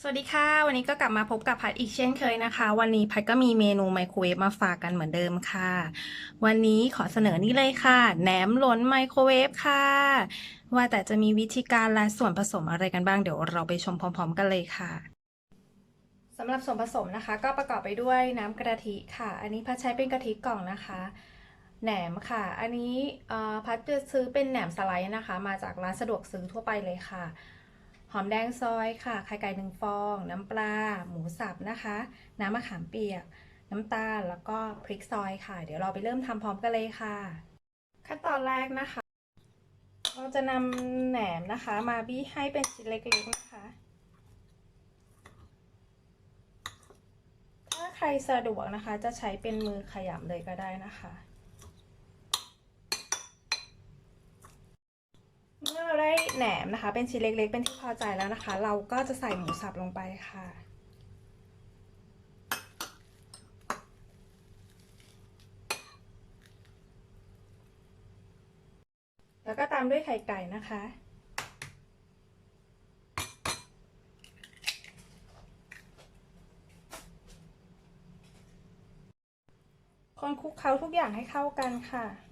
สวัสดีค่ะ วันนี้ก็กลับมาพบกับพัดอีกเช่นเคยนะคะ วันนี้พัดก็มีเมนูไมโครเวฟมาฝากกันเหมือนเดิมค่ะ วันนี้ขอเสนอนี่เลยค่ะแหนมหลนไมโครเวฟค่ะ ว่าแต่จะมีวิธีการและส่วนผสมอะไรกันบ้างเดี๋ยวเราไปชมพร้อม ๆ กันเลยค่ะสำหรับส่วนผสมนะคะ ก็ประกอบไปด้วยน้ำกะทิค่ะ อันนี้พัดใช้เป็นกะทิกล่องนะคะแหนมค่ะ อันนี้พัดจะซื้อเป็นแหนมสไลด์นะคะ มาจากร้านสะดวกซื้อทั่วไปเลยค่ะ หอมแดงซอยค่ะไข่ไก่หนึ่งฟอง น้ำปลา หมูสับนะคะ น้ำมะขามเปียก น้ำตาลแล้วก็พริกซอยค่ะ เดี๋ยวเราไปเริ่มทำพร้อมกันเลยค่ะ ขั้นตอนแรกนะคะ เราจะนำแหนมนะคะ มาบี้ให้เป็นชิ้นเล็กๆนะคะ ถ้าใครสะดวกนะคะจะใช้เป็นมือขยำเลยก็ได้นะคะ เมื่อเราได้ แหนมนะคะ เป็นชิ้นเล็ก ๆ เป็นที่พอใจแล้วนะคะ เราก็จะใส่หมูสับลงไปค่ะ แล้วก็ตามด้วยไข่ไก่นะคะคนคลุกเคล้าทุกอย่างให้เข้ากันค่ะ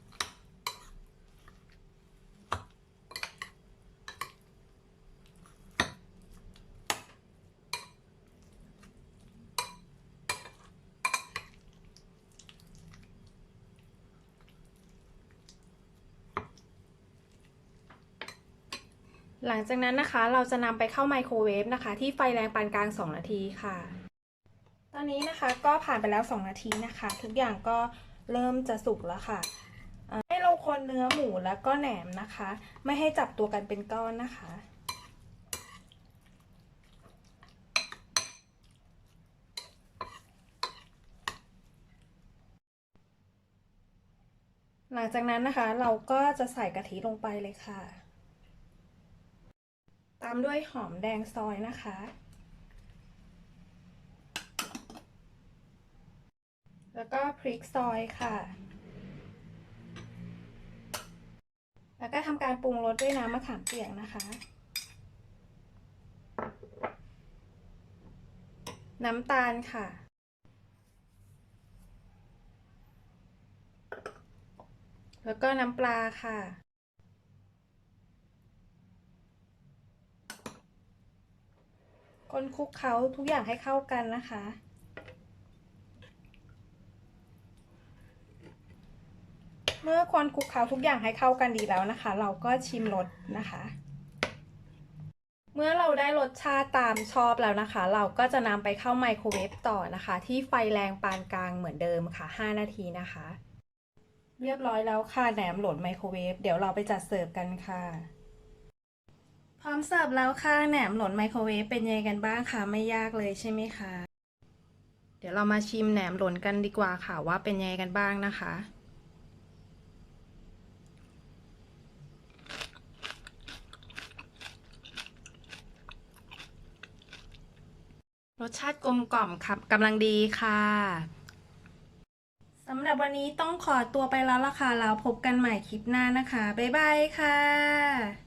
หลังจากนั้นนะคะเราจะนำไปเข้าไมโครเวฟนะคะ ที่ไฟแรงปานกลาง 2 นาทีค่ะ ตอนนี้นะคะก็ผ่านไปแล้ว 2 นาทีนะคะ ทุกอย่างก็เริ่มจะสุกแล้วค่ะ ให้เราคนเนื้อหมูแล้วก็แหนมนะคะ ไม่ให้จับตัวกันเป็นก้อนนะคะ หลังจากนั้นนะคะเราก็จะใส่กะทิลงไปเลยค่ะ ตามด้วยหอมแดงซอยนะคะ แล้วก็พริกซอยค่ะ แล้วก็ทำการปรุงรสด้วยน้ำมะขามเปียกนะคะ น้ำตาลค่ะแล้วก็น้ำปลาค่ะ คนคลุกเคล้าทุกอย่างให้เข้ากันนะคะ เมื่อคนคลุกเคล้าทุกอย่างให้เข้ากันดีแล้วนะคะ เราก็ชิมรสนะคะ เมื่อเราได้รสชาติตามชอบแล้วนะคะ เราก็จะนำไปเข้าไมโครเวฟต่อนะคะ ที่ไฟแรงปานกลางเหมือนเดิมค่ะ 5 นาทีนะคะ เรียบร้อยแล้วค่ะแหนมโหลดไมโครเวฟเดี๋ยวเราไปจัดเสิร์ฟกันค่ะ พร้อมเสิร์ฟแล้วค่ะแหนมหล่นไมโครเวฟเป็นยังไงกันบ้างคะไม่ยากเลยใช่ไหมคะ เดี๋ยวเรามาชิมแหนมหล่นกันดีกว่าค่ะว่าเป็นยังไงกันบ้างนะคะรสชาติกลมกล่อมครับกำลังดีค่ะสำหรับวันนี้ต้องขอตัวไปแล้วล่ะค่ะแล้วพบกันใหม่คลิปหน้านะคะ บ๊ายบายค่ะ